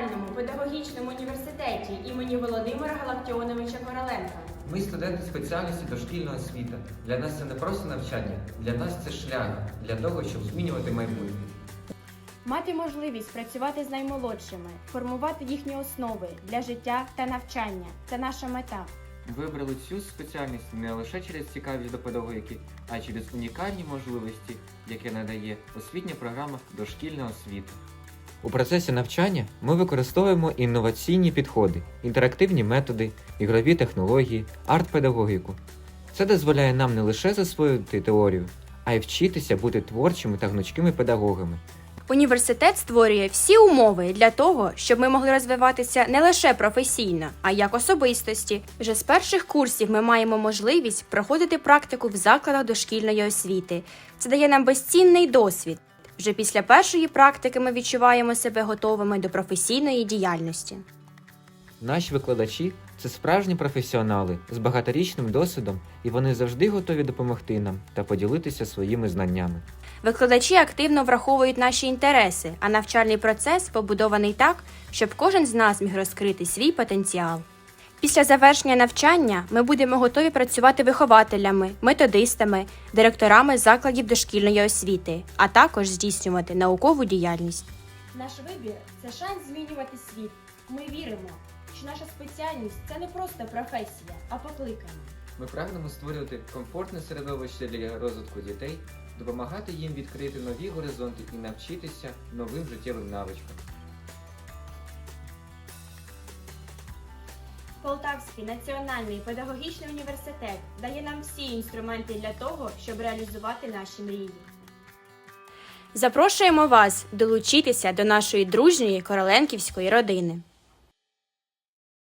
національному педагогічному університеті імені Володимира Галактіоновича Короленка. Ми студенти спеціальності дошкільна освіта. Для нас це не просто навчання, для нас це шлях для того, щоб змінювати майбутнє. Мати можливість працювати з наймолодшими, формувати їхні основи для життя та навчання це наша мета. Вибрали цю спеціальність не лише через цікавість до педагогіки, а й через унікальні можливості, які надає освітня програма дошкільна освіта. У процесі навчання ми використовуємо інноваційні підходи, інтерактивні методи, ігрові технології, арт-педагогіку. Це дозволяє нам не лише засвоїти теорію, а й вчитися бути творчими та гнучкими педагогами. Університет створює всі умови для того, щоб ми могли розвиватися не лише професійно, а як особистості. Вже з перших курсів ми маємо можливість проходити практику в закладах дошкільної освіти. Це дає нам безцінний досвід. Вже після першої практики ми відчуваємо себе готовими до професійної діяльності. Наші викладачі це справжні професіонали з багаторічним досвідом, і вони завжди готові допомогти нам та поділитися своїми знаннями. Викладачі активно враховують наші інтереси, а навчальний процес побудований так, щоб кожен з нас міг розкрити свій потенціал. Після завершення навчання ми будемо готові працювати вихователями, методистами, директорами закладів дошкільної освіти, а також здійснювати наукову діяльність. Наш вибір це шанс змінювати світ. Ми віримо, що наша спеціальність це не просто професія, а покликання. Ми прагнемо створювати комфортне середовище для розвитку дітей, допомагати їм відкрити нові горизонти і навчитися новим життєвим навичкам. Полтавський національний педагогічний університет дає нам всі інструменти для того, щоб реалізувати наші мрії. Запрошуємо вас долучитися до нашої дружньої короленківської родини.